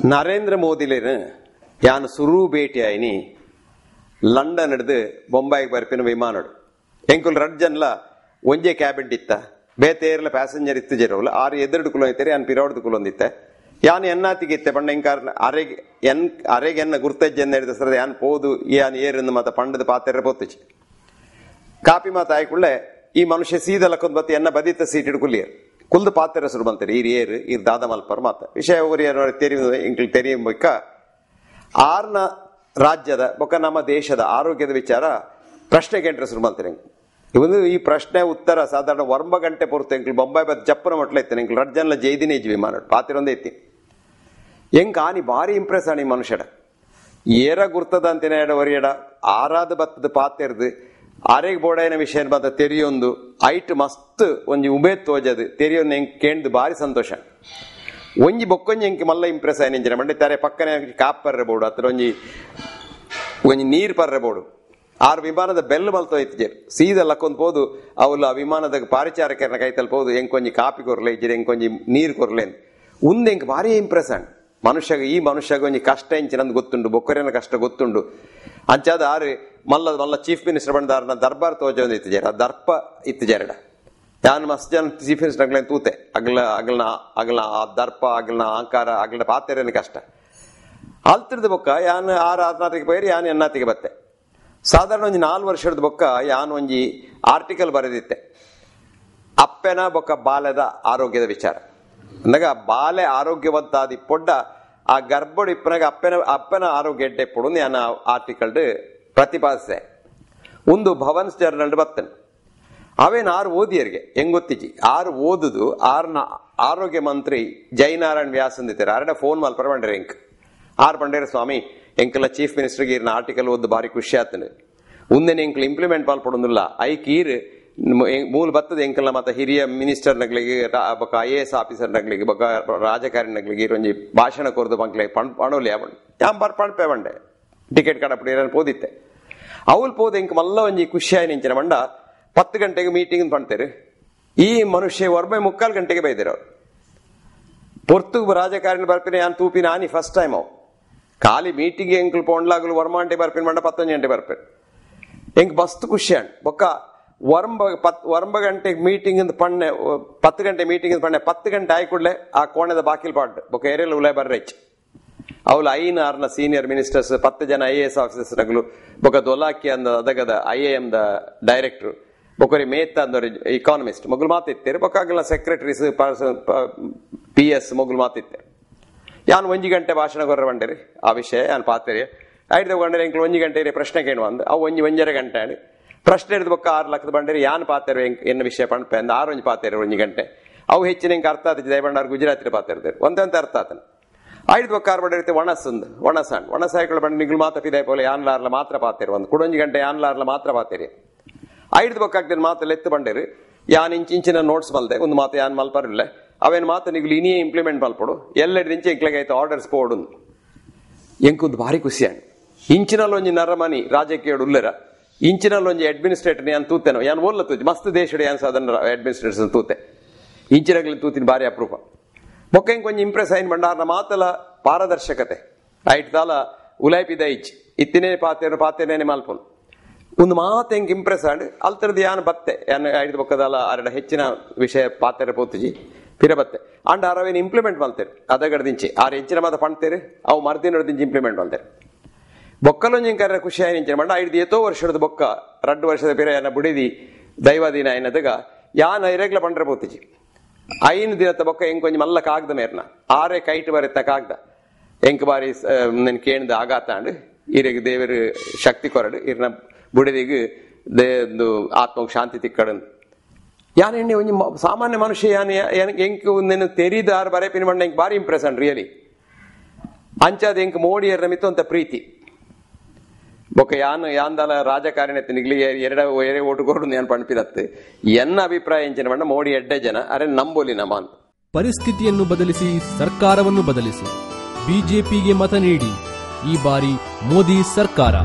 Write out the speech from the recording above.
ನರೇಂದ್ರ ಮೋದಿಲೇನು ಯಾನ್ ಸುರು ಭೇಟಿ ಆಯ್ನಿ. ಲಂಡನ್ ಹಿಡಿದು ಬೊಂಬಾಯಿಗೆ ಬರ್ಪಿನ ವಿಮಾನಡು ಎಂಕುಲ್ ರಡ್ ಜನ್ಲ ಒಂಜೆ ಕ್ಯಾಬಿನ್ ಇತ್ತ. ಬೇತೇರ್ಲ ಪ್ಯಾಸೆಂಜರ್ ಇತ್ತು ಜರವಲ್ಲ ಆರು ಎದುರು ಕುಲ ಐತೆರಿ ಯಾನ್ ಪಿರೋಡ್ದು ಕುಲೊಂದಿತ್ತೆ ಯಾನ್ ಎನ್ನಾತಿಗೆ ಇತ್ತೆ ಪಂಡ ಎಂಕಾರ್ ಅರೆಗೆ ಎನ್ ಅರೆಗೆ ಎನ್ನ ಗುರ್ತಜ್ಜೆನ್ನ ಹಿಡಿದ ಸರದ ಯಾನ್ ಪೋದು, ಯಾನ್ ಏರಿಂದ ಮಾತ ಪಂಡದ ಪಾತ್ರೆ ಪೊತ್ತುಚಿ ಕಾಪಿ ಮಾತಾಯ್ಕೊಳ್ಳೆ ಈ ಮನುಷ್ಯ ಸೀದಲಕ್ಕೊಂದು ಬತ್ತಿ ಎನ್ನ ಬದಿತ ಸೀಟ್ ಹಿಡ್ಕೊಲ್ಲಿಯರ್. ಕುಲ್ದು ಪಾತ್ರ ಹೆಸರು ಬಂತಾರೆ ಈರ್ ಏರು ಈರ್ ದಾದ ಮಲ್ಪರ್ ಮಾತ ವಿಷಯ ಒರಿಯರ್ ತೆರಿ ಇಂಕ್ಲ್ ತೆರಿಯಂಬಕ್ಕ ಆರ್ನ ರಾಜ್ಯದ ಬೊಕ್ಕ ನಮ್ಮ ದೇಶದ ಆರೋಗ್ಯದ ವಿಚಾರ ಪ್ರಶ್ನೆಗೆ ಹೆಸರು ಬಂತಾರೆ ಇವನು ಈ ಪ್ರಶ್ನೆ, ಉತ್ತರ, ಸಾಧಾರಣ ವರ್ಮ ಗಂಟೆ ಪೊರ್ತು ಎಂಕ್ಲು ಬೊಂಬಾಯಿ ಬದ್ ಜಪ್ಪನ ಮಟ್ಲ ಇತ್ತೇನೆ ಎಂಕ್ಲು ರಡ್ಜನ್ಲ ಜೈದಿನೇ ಇಜ್ವಿ ವಿಮಾನ ಪಾತಿರೊಂದೇ ಇತ್ತಿ ಎಂಕ್ ಆನಿ ಭಾರಿ ಇಂಪ್ರೆಸ್ ಆನಿ ಮನುಷ್ಯಡ. ಏರ ಗುರ್ತದ ಅಂತಿನ ಎಡ ಒರಿಯಡ ಆರಾದ ಬತ್ತದ ಪಾತೆರ್ದು ಆರೆಗ್ ಬೋಡಾಯಿನ ವಿಷಯ ಬಂದ ತೆರಿಯೊಂದು ಐಟ್ ಮಸ್ತ್ ಒಂಜಿ ಉಬೇ ತೋಜದು, ತೆರಿಯೊಂದು ಎಂಕ್ ಕೇಂದ್ ಭಾರಿ ಸಂತೋಷ. ಒಂಜಿ ಬೊಕ್ಕೊಂಜಿ ಎಂಕ್ ಮಲ್ಲ ಇಂಪ್ರೆಸ್ ಆಯ್ನ ಇಂಜಿನ ಮಂಡೆ ತಾರೆ ಪಕ್ಕನೆ ಕಾಪ್ ಪರ್ರೆ ಬೋಡು, ಅತ್ರ ಒಂಜಿ ಒಂಜಿ ನೀರ್ ಪರ್ರೆ ಬೋಡು. ಆರು ವಿಮಾನದ ಬೆಲ್ ಮಲ್ತೋ ಇತ್ತಿಜೇರ್ ಸೀದಾ ಲಕ್ಕೊಂದ್ ಪೋದು ಅವಳು ಆ ವಿಮಾನದ ಪಾರಿಚಾರಕರನ ಕೈ ಪೋದು ಎಂಕೊಂಜಿ ಕಾಪಿ ಕೊರ್ಲೆ ಇಜ್ಜಿರ ಎಂಕೊಂಜಿ ನೀರ್ ಕೊರ್ಲೆ ಉಂದ್ ಎಂಕ್ ಭಾರಿ ಇಂಪ್ರೆಸ್ ಆಂಡ್ ಮನುಷ್ಯಗ, ಈ ಮನುಷ್ಯಗ ಒಂಜಿ ಕಷ್ಟ ಎಂಚಿನಂದ್ ಗೊತ್ತುಂಡು ಬೊಕ್ಕರೇನ ಕಷ್ಟ ಗೊತ್ತುಂಡು. ಅಂಚಾದ ಆರು ಮಲ್ಲ ಮಲ್ಲ ಚೀಫ್ ಮಿನಿಸ್ಟರ್ ಬಂದಾರನ ದರ್ಬಾರ್ ತೋಜೊಂದು ಇತ್ತಿಜೇರ ಜರ ದರ್ಪ ಇತ್ತಿಜೇರಡ ಯಾನ್ ಮಸ್ತ್ ಜನ ಚೀಫ್ ಮಿನಿಸ್ಟರ್ ಅಗ್ಲೇನ್ ತೂತೆ ಅಗ್ಲ, ಅಗ್ಲನ ಅಗ್ಲ ಆ ದರ್ಪ, ಅಗ್ಲನ ಆಂಕಾರ ಅಗ್ಲ ಪಾತೆರೇನ ಕಷ್ಟ ಅಲ್ತಿರ್ದ ಬೊಕ್ಕ, ಯಾನ್ ಆರ್ ಆರ್ನಾತಿಗೆ ಬೈರಿ ಯಾನ್ ಎನ್ನಾತಿಗೆ ಬತ್ತೆ. ಸಾಧಾರಣ ಒಂಜಿ ನಾಲ್ ವರ್ಷದ ಬೊಕ್ಕ, ಯಾನ್ ಒಂಜಿ ಆರ್ಟಿಕಲ್ ಬರೆದಿತ್ತೆ. ಅಪ್ಪೆನ ಬೊಕ್ಕ ಬಾಲ್ಯದ ಆರೋಗ್ಯದ ವಿಚಾರ. ಅಂದಾಗ ಬಾಲೆ ಆರೋಗ್ಯವಂತಾದಿ ಪೊಡ್ಡ, ಆ ಗರ್ಭಡು ಇಪ್ಪನಾಗ ಅಪ್ಪನ ಅಪ್ಪನ ಆರೋಗ್ಯ ಎಡ್ಡೆ ಪೊಡು ಯಾನ ಆರ್ಟಿಕಲ್ ಪ್ರತಿಪಾದಿಸಿದೆ. ಒಂದು ಭವನ್ಸ್ ಜರ್ನಲ್ ಬತ್ತನೆ ಅವೇನು ಆರು ಓದಿಯರಿಗೆ? ಹೆಂಗ್ ಗೊತ್ತಿಜಿ ಆರು ಓದುದು ಆರ್ನ ಆರೋಗ್ಯ ಮಂತ್ರಿ ಜೈನಾರಾಯಣ್ ವ್ಯಾಸ್ ಅಂದಿದ್ದಾರೆ. ಆರಡ ಫೋನ್ ಮಾಲ್ ಪರವಂಡ್ರೆ ಇಂಕ್ ಆರ್ ಪಂಡೇರ ಸ್ವಾಮಿ ಎಂಕಲ ಚೀಫ್ ಮಿನಿಸ್ಟರ್ಗೆ ಇರ್ನ ಆರ್ಟಿಕಲ್ ಓದ್ ಬಾರಿ ಖುಷಿ ಆತನು. ಉಂದೆನೆ ಎಂಕಲ್ ಇಂಪ್ಲಿಮೆಂಟ್ ಪಾಲ್ಪಡೋದಿಲ್ಲ ಐಕ್ ಈರ್ ಮೂಲ ಬತ್ತದ ಎಂಕಲ್ನ ಮತ್ತ ಹಿರಿಯ ಮಿನಿಸ್ಟರ್ ನಗ್ಲಿಗೆ ಬೊಕ ಐ ಎ ಎಸ್ ಆಫೀಸರ್ ನಗ್ಲಿಗೆ ಬೊಕ ರಾಜಕಾರಣಿ ನಗ್ಲಿಗೆ ಒಂಜಿ ಭಾಷಣ ಕೊರ್ದು ಬಂಕ್ಲೆ ಪಣ್ ಪಣೋಲಿ ಅವನ್. ಬರ್ ಪಣ್ ಪೇವಂಡೆ. ಟಿಕೆಟ್ ಕಡಪಡಿ ಪೋದಿತ್ತೆ. ಅವಲ್ ಪೋದ ಎಂಕ್ ಮಲ್ಲ ಒಂಜಿ ಖುಷಿ ಆಯ್ ನಿಂಚಿನ ಮಂಡ ಪತ್ತು ಗಂಟೆಗೆ ಮೀಟಿಂಗ್ ಪಣ್ತೇರು ಈ ಮನುಷ್ಯ ಒರ್ಬೆ ಮುಕ್ಕಾಲು ಗಂಟೆಗೆ ಬೈದಿರ ಅವ್ರು ಪೊರ್ತು ರಾಜಕಾರಣಿ ಬರ್ಪಿನ ಯಾನ್ ತೂಪಿನ ಆನಿ ಫಸ್ಟ್ ಟೈಮ್ ಅವು ಖಾಲಿ ಮೀಟಿಂಗ್ ಎಂಕ್ಲು ಪೊಂಡ್ಲಾಗಲು ವರ್ಮಾಂಟೆ ಬರ್ಪಿನ ಮಂಡ ಪತ್ತೊಂದು ಗಂಟೆ ಬರ್ಪೇರು ಎಂಕ್ ಮಸ್ತ್ ಖುಷಿ ಅಂಡ್ ಬೊಕ್ಕ ವರ್ಂಬ ಪತ್ ವರ್ಂಬ ಗಂಟೆಗೆ ಮೀಟಿಂಗ್ ಪಣ್ಣೆ ಪತ್ತು ಗಂಟೆ ಮೀಟಿಂಗ್ ಪಣ್ಣೆ ಪತ್ತು ಗಂಟೆ ಆಯ್ ಕೂಡಲೇ ಆ ಕೋಣದ ಬಾಕಿಲ್ ಪಾಡ್ ಬೊಕ್ಕ ಏರಿಯಲ್ ಉಲೈ ಬರ್ರೆಚ್ ಅವಳು ನ ಸೀನಿಯರ್ ಮಿನಿಸ್ಟರ್ಸ್ ಪತ್ತು ಜನ ಐ ಎ ಎಸ್ ಆಫೀಸರ್ಸ್ ನಗಲು ಬೊಕ ದೊಲಾಕಿ ಅಂದ ಅದಗದ I A M the director ಬೊಕರಿ ಮೇತ್ ಅಂದವ್ರು ಇಕಾನಮಿಸ್ಟ್ ಮೊಗಲು ಮಾತಿತ್ತೇರು ಬೊಕ ಆಗಲ್ಲ ಸೆಕ್ರೆಟರೀಸ್ ಪಿ ಎಸ್ ಮೊಗಲು ಮಾತಿತ್ತೆ ಯಾನ್ ಒಂಜಿ ಗಂಟೆ ಭಾಷಣ ಕೊರ್ರ ಬಂಡೇರಿ? ಆ ವಿಷಯ ಯಾನ್ ಪಾತೆರಿ? ಐದು ತಗೊಂಡ್ರೆ ಎಂಕ್ಲು ಒಂಜಿ ಗಂಟೆ ಪ್ರಶ್ನೆ ಕೇಳುವ ಅಂದ್. ಅವು ಒಂಜಿ ಒಂಜರೆ ಗಂಟೆ ಆಡಿ ಪ್ರಶ್ನೆ ಹಿಡಿದು ಬೊಕ್ಕ ಆರು ಲಕ್ಷದ ಬಂಡೇರಿ ಯಾನ್ ಪಾತೆರು ಎನ್ನ ವಿಷಯ ಪಣ್ಪೆ ಅಂದ. ಆರು ಒಂಜಿ ಪಾತ್ರೆ ಒಂಜಿ ಗಂಟೆ. ಅವು ಹೆಚ್ಚಿನ ಎಂಕ್ ಅರ್ಥ ಆತಕ್ಕೆ ದಯಬಂಡಾರ್ ಗುಜರಾತಿ ಪಾತಿರ್ತಾರೆ ಒಂದಂತ ಅರ್ಥ ಆತನ. ಬಂಡೇರಿ ಒಣಸಂದ್ ಒಣಸಾಂಡ್ ಒಣಸಾಯ್ಗಳು ಬಂಡ ನಿಗ್ಲು ಮಾತ ಪಿದಾಯ ಪೋಲೆ ಯಾನ್ಲಾರ್ಲ ಮಾತ್ರ ಪಾತೆರು ಒಂದು. ಕುಡೊಂಜಿ ಗಂಟೆ ಯಾನ್ಲಾರ್ಲ ಮಾತ್ರ ಪಾತೆರಿ. ಐದು ಬೊಕ್ಕ ಆಗ್ತದೆ ಮಾತಲ್ಲಿ ಎತ್ತು ಬಂಡೇರಿ. ಯಾನ್ ಇಂಚಿಂಚಿನ ನೋಟ್ಸ್ ಮಲ್ದೆ, ಒಂದು ಮಾತು ಯಾನ್ ಮಲ್ಪರಿಲ್ಲ. ಅವೇನ್ ಮಾತು ನಿಗ್ಲು ಇನಿಯೇ ಇಂಪ್ಲಿಮೆಂಟ್ ಮಲ್ಪಡು. ಎಲ್ಲೆಡ್ ಇಂಚೆ ಎಂಕ್ಲೆಗೆ ಆಯ್ತು ಆರ್ಡರ್ಸ್ ಪೋಡು ಎಂಕೊಂದು ಭಾರಿ ಖುಷಿ ಅಂಡ್ ಇಂಚಿನಲ್ಲಿ ಒಂಜಿ ನರಮನಿ ರಾಜಕೀಯ ಉಲ್ಲರ. ಇಂಚಿನಲ್ಲಿ ಒಂಜಿ ಅಡ್ಮಿನಿಸ್ಟ್ರೇಟರ್ ಯಾನ್ ತೂತೆನೋ, ಯಾನ್ ಓಲ್ಲ ತೂತಿ. ಮಸ್ತ್ ದೇಶದ ಯಾನ್ ಸಾಧಾರಣ ಅಡ್ಮಿನಿಸ್ಟ್ರೇಟರ್ ತೂತೆ. ಇಂಚಿನಾಗ್ಲಿ ತೂತಿನ ಭಾರಿ ಅಪರೂಪ. ಒಂಜಿ ಇಂಪ್ರೆಸ್ ಮಂಡ ಬಂಡಾರ್ನ ಮಾತಲ ಪಾರದರ್ಶಕತೆ. ಐಟ್ ದಾಲ ಉಲೈಪಿದ ಇಚ್ ಇತ್ತಿನೇ ಪಾತೇನು ಪಾತೇನೇನೆ ಮಲ್ಪೊನ್. ಒಂದು ಮಾತು ಹೆಂಗ್ ಇಂಪ್ರೆಸ್ ಆಂಡ್ ಅಲ್ತರದ್ದು ಯಾನ್ ಬತ್ತೆ, ಯಾನ್ ಐದು ಬೊಕ್ಕದಲ್ಲ ಅರಡ ಹೆಚ್ಚಿನ ವಿಷಯ ಪಾತ್ರ ಪೋತುಜಿ ಪಿರ ಬತ್ತೆ. ಅಂಡ್ ಅರವೇನು ಇಂಪ್ಲಿಮೆಂಟ್ ಮಲ್ತೇರು ಅದಗಡದಿಂಚಿ ಆರು ಹೆಚ್ಚಿನ ಮಾತ ಪಣ್ತೇರು, ಅವು ಮರ್ದಿನಡ್ದಿಂಚಿ ಇಂಪ್ಲಿಮೆಂಟ್ ಮಲ್ತೇರು. ಬೊಕ್ಕಲೊಂಜಿ ಕರೆ ಖುಷಿ ಆಯ್ನಿಂಚಿನ ಮಂಡ, ಐದು ಎತ್ತೋ ವರ್ಷದ ಬೊಕ್ಕ ರಡ್ಡು ವರ್ಷದ ಪಿರ ಏನ ಬುಡಿದಿ ದೈವದಿನ ಏನದಗ ಯಾನ್ ಐರೆಗ್ಲ ಪಂಡ್ರೆ ಪೋತಿಜಿ. ಐನು ದಿನದ ಬೊಕ್ಕ ಎಂಕ್ ಮಲ್ಲ ಕಾಗ್ದ ಮೇರ್ನ. ಆರೆ ಕೈಟ್ ಬರೆತ್ತ ಕಾಗ್ದ. ಎಂಕ್ ಬಾರಿ ನೆನ್ ಆಗಾತಾಂಡ್ ಅಂಡ್ ಇರೆಗ್ ದೇವರು ಶಕ್ತಿ ಕೊರಡು. ಇರ್ನ ಬುಡದಿಗ ದೇ ಆತ್ಮಕ್ ಶಾಂತಿ ತಿಕ್ಕಡನ್. ಯಾನ್ ಎಣ್ಣೆ ಒಂಜಿ ಸಾಮಾನ್ಯ ಮನುಷ್ಯ ಯಾನ್ ಎಂಕ್ ನೆನ್ ತೆರಿದ ಆರು ಬರೆಪಿನ ಮಂಡ ಎಂಕ್ ಬಾರಿ ಇಂಪ್ರೆಸ್ ಅಂಡ್ ರಿಯಲಿ ಅಂಚಾದ ಎಂಕ್ ಮೋಡಿ ಎರ್ನ ಮಿತ್ತು ಅಂತ ಪ್ರೀತಿ. ಬೊಕ್ಕ ಯಾನ್ ಯಾಂದಲ ರಾಜಕಾರಣ ನಿಗ್ಲಿ ಎರಡ, ಎರೆ ಓಟು ಕೊಡು ಯಾನ್ ಪಣಪಿರತ್ತೆ ಎನ್ನ ಅಭಿಪ್ರಾಯ ಮೋಡಿ ಎಡ್ಡೆ ಜನ, ಅರೆ ನಂಬೋಲಿ ಅಂತ. ಪರಿಸ್ಥಿತಿಯನ್ನು ಬದಲಿಸಿ, ಸರ್ಕಾರವನ್ನು ಬದಲಿಸಿ. ಬಿಜೆಪಿಗೆ ಮತ ನೀಡಿ, ಈ ಬಾರಿ ಮೋದಿ ಸರ್ಕಾರ.